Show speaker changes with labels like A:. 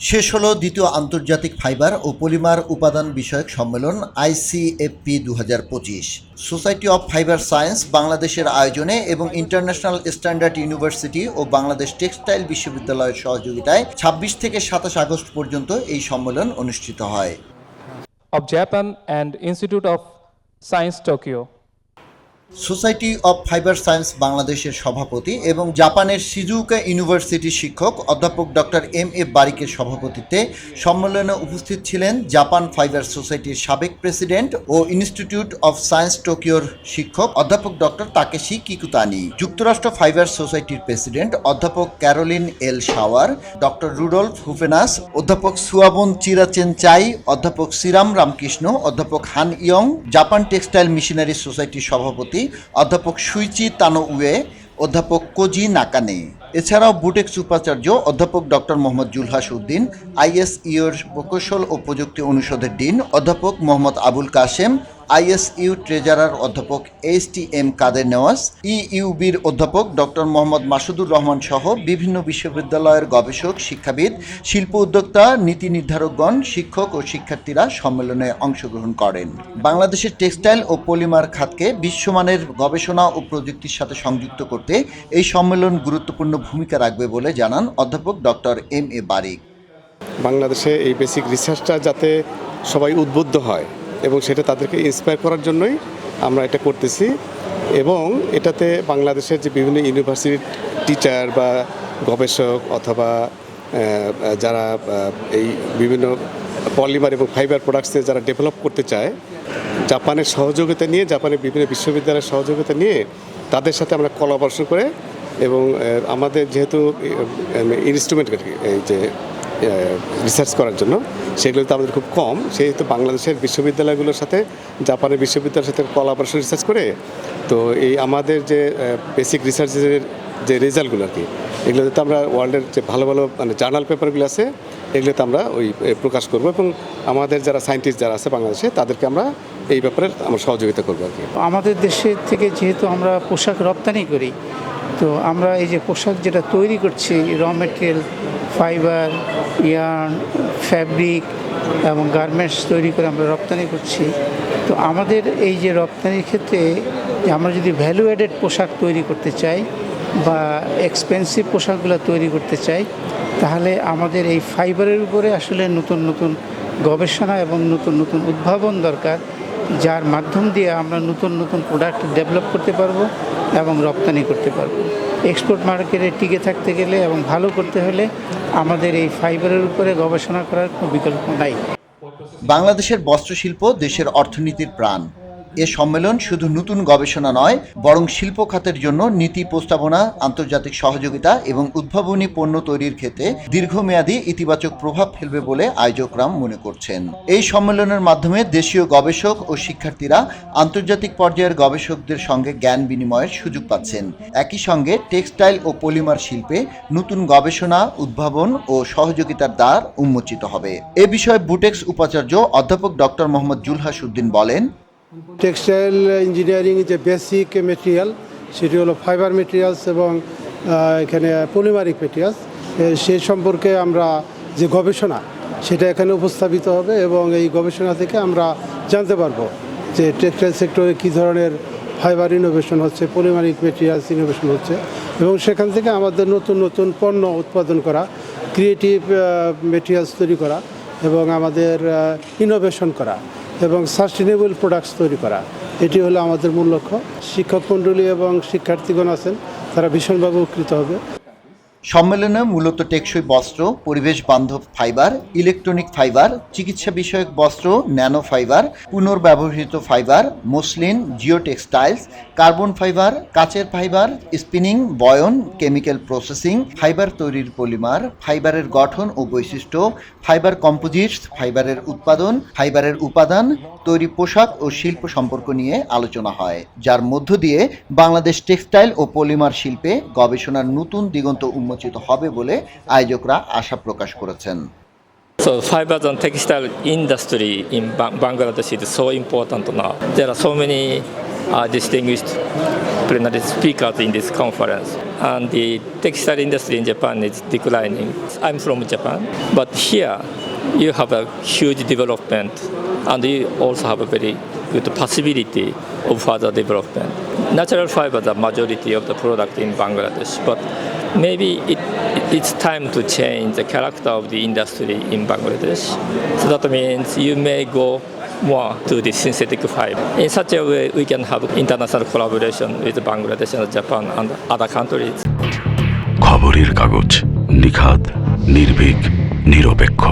A: শেষ হলো দ্বিতীয় আন্তর্জাতিক ফাইবার ও পলিমার উপাদান বিষয়ক সম্মেলন আইসিএফপি দু হাজার পঁচিশ সোসাইটি অফ ফাইবার সায়েন্স বাংলাদেশের আয়োজনে এবং ইন্টারন্যাশনাল স্ট্যান্ডার্ড ইউনিভার্সিটি ও বাংলাদেশ টেক্সটাইল বিশ্ববিদ্যালয়ের সহযোগিতায় ছাব্বিশ থেকে সাতাশ আগস্ট পর্যন্ত এই সম্মেলন অনুষ্ঠিত হয়
B: of Japan and Institute of Science, Tokyo.
A: Society of fibre science বাংলাদেশের সভাপতি এবং জাপানের সিজুকা ইউনিভার্সিটির শিক্ষক অধ্যাপক ডক্টর এম এ বারিকের সভাপতিত্বে সম্মেলনে উপস্থিত ছিলেন জাপান ফাইবার সোসাইটির সাবেক প্রেসিডেন্ট ও ইনস্টিটিউট অফ সায়েন্স টোকিওর শিক্ষক অধ্যাপক ডক্টর তাকেশি কিকুতানি, যুক্তরাষ্ট্র ফাইবার সোসাইটির প্রেসিডেন্ট অধ্যাপক Caroline L Schauer, doctor Rudolf Hufenus, অধ্যাপক সুয়াবন চিরাচেন চাই অধ্যাপক শ্রীরাম রামকৃষ্ণ, অধ্যাপক Han Young, Japan textile machinery সোসাইটির সভাপতি অধ্যাপক সুইচি তানো উয়ে অধ্যাপক কোজি নাকানে। এছাড়াও বুটেক্স উপাচার্য অধ্যাপক ডক্টর মোহাম্মদ জুলহাস উদ্দিন, আইএসইউর প্রকৌশল ও প্রযুক্তি অনুষদের ডিন অধ্যাপক মোহাম্মদ আবুল কাশেম, আইএসইউ ট্রেজারার অধ্যাপক H T M Kader Newaz, ইইউবির অধ্যাপক ডক্টর মোহাম্মদ মাসুদুর রহমান সহ বিভিন্ন বিশ্ববিদ্যালয়ের গবেষক, শিক্ষাবিদ, শিল্প উদ্যোক্তা, নীতি নির্ধারকগণ, শিক্ষক ও শিক্ষার্থীরা সম্মেলনে অংশগ্রহণ করেন। বাংলাদেশের টেক্সটাইল ও পলিমার খাতকে বিশ্বমানের গবেষণা ও প্রযুক্তির সাথে সংযুক্ত করতে এই সম্মেলন গুরুত্বপূর্ণ ভূমিকা রাখবে বলে জানান অধ্যাপক ডক্টর এম এ বারিক।
C: বাংলাদেশে এই বেসিক রিসার্চটা যাতে সবাই উদ্বুদ্ধ হয় এবং সেটা তাদেরকে ইন্সপায়ার করার জন্যই আমরা এটা করতেছি এবং এটাতে বাংলাদেশের যে বিভিন্ন ইউনিভার্সিটির টিচার বা গবেষক অথবা যারা এই বিভিন্ন পলিমার এবং ফাইবার প্রোডাক্টসে যারা ডেভেলপ করতে চায়, জাপানের সহযোগিতা নিয়ে, জাপানের বিভিন্ন বিশ্ববিদ্যালয়ের সহযোগিতা নিয়ে তাদের সাথে আমরা কলাবরেশন করে এবং আমাদের যেহেতু ইনস্ট্রুমেন্ট যে রিসার্চ করার জন্য, সেগুলো তো আমাদের খুব কম। সেহেতু বাংলাদেশের বিশ্ববিদ্যালয়গুলোর সাথে, জাপানের বিশ্ববিদ্যালয়ের সাথে কলাবরেশন রিসার্চ করে, তো এই আমাদের যে বেসিক রিসার্চের যে রেজাল্টগুলো আর কি, এগুলোতে তো আমরা ওয়ার্ল্ডের যে ভালো ভালো মানে জার্নাল পেপারগুলো আছে, এগুলোতে আমরা ওই প্রকাশ করব এবং আমাদের যারা সায়েন্টিস্ট যারা আছে বাংলাদেশে, তাদেরকে আমরা এই ব্যাপারে আমরা সহযোগিতা করব আর কি।
D: আমাদের দেশের থেকে যেহেতু আমরা পোশাক রপ্তানি করি তো আমরা এই যে পোশাক যেটা তৈরি করছি raw material fibre yarn fabric এবং গার্মেন্টস তৈরি করে আমরা রপ্তানি করছি। তো আমাদের এই যে রপ্তানির ক্ষেত্রে আমরা যদি ভ্যালু অ্যাডেড পোশাক তৈরি করতে চাই বা এক্সপেন্সিভ পোশাকগুলো তৈরি করতে চাই, তাহলে আমাদের এই ফাইবারের উপরে আসলে নতুন নতুন গবেষণা এবং নতুন নতুন উদ্ভাবন দরকার। যার মাধ্যম দিয়ে আমরা নতুন নতুন প্রোডাক্ট ডেভেলপ করতে পারব এবং রপ্তানি করতে পারব। এক্সপোর্ট মার্কেটে টিকে থাকতে গেলে এবং ভালো করতে হলে আমাদের এই ফাইবারের উপরে গবেষণা করার কোনো বিকল্প নাই।
A: বাংলাদেশের বস্ত্রশিল্প দেশের অর্থনীতির প্রাণ। এ সম্মেলন শুধু নতুন গবেষণা নয়, বরং শিল্প খাতের জন্য নীতি প্রস্তাবনা, আন্তর্জাতিক সহযোগিতা এবং উদ্ভাবনী পণ্য তৈরির ক্ষেত্রে দীর্ঘমেয়াদী ইতিবাচক প্রভাব ফেলবে বলে আয়োজকরাম মনে করছেন। এই সম্মেলনের মাধ্যমে দেশীয় গবেষক ও শিক্ষার্থীরা আন্তর্জাতিক পর্যায়ের গবেষকদের সঙ্গে জ্ঞান বিনিময়ের সুযোগ পাচ্ছেন। একই সঙ্গে টেক্সটাইল ও পলিমার শিল্পে নতুন গবেষণা, উদ্ভাবন ও সহযোগিতার দ্বার উন্মোচিত হবে। এ বিষয়ে বুটেক্স উপাচার্য অধ্যাপক ডক্টর মোহাম্মদ জুলহাস উদ্দিন বলেন
E: টেক্সটাইল ইঞ্জিনিয়ারিং যে বেসিক মেটেরিয়াল সেটি হলো ফাইবার মেটেরিয়ালস এবং এখানে পলিমারিক মেটেরিয়ালস সে সম্পর্কে আমরা যে গবেষণা, সেটা এখানে উপস্থাপিত হবে এবং এই গবেষণা থেকে আমরা জানতে পারব যে টেক্সটাইল সেক্টরে কী ধরনের ফাইবার ইনোভেশন হচ্ছে পলিমারিক মেটেরিয়ালস ইনোভেশন হচ্ছে এবং সেখান থেকে আমাদের নতুন নতুন পণ্য উৎপাদন করা ক্রিয়েটিভ মেটেরিয়ালস তৈরি করা এবং আমাদের ইনোভেশন করা। এবং সাস্টেনেবল প্রোডাক্টস তৈরি করা। এটি হলো আমাদের মূল লক্ষ্য। শিক্ষক মণ্ডলী এবং শিক্ষার্থীগণ আছেন, তারা ভীষণভাবে উপকৃত হবে।
A: সম্মেলনে মূলত টেকসই বস্ত্র, পরিবেশ বান্ধব ফাইবার, ইলেকট্রনিক ফাইবার, চিকিৎসা বিষয়ক বস্ত্র, nano fibre, পুনর্ব্যবহৃত fibre, muslin geo textiles carbon fibre, কাচের ফাইবার, স্পিনিং, বয়ন, কেমিক্যাল প্রসেসিং, ফাইবার তৈরির পলিমার, ফাইবারের গঠন ও বৈশিষ্ট্য, ফাইবার কম্পোজিটস, ফাইবারের উৎপাদন, ফাইবারের উপাদান, তৈরি পোশাক ও শিল্প সম্পর্ক নিয়ে আলোচনা হয়। যার মধ্য দিয়ে বাংলাদেশ টেক্সটাইল ও পলিমার শিল্পে গবেষণার নতুন দিগন্ত উন্মোচিত হবে বলে আয়োজকরা আশা প্রকাশ করেছেন
F: So fibers and textile industry in Bangladesh is so important now. There are so many uh, distinguished plenary speakers in this conference. and the textile industry in Japan is declining. I'm from Japan, but here you have a huge development, and you also have a very good possibility of further development. Natural fiber the majority of the product in Bangladesh, but maybe it, it's time to change the character of the industry in Bangladesh. So that means you may go more to the synthetic fiber. In such a way, we can have international collaboration with Bangladesh and Japan and other countries.
G: খবরের কাগজ নিখাত নির্ভীক নিরপেক্ষ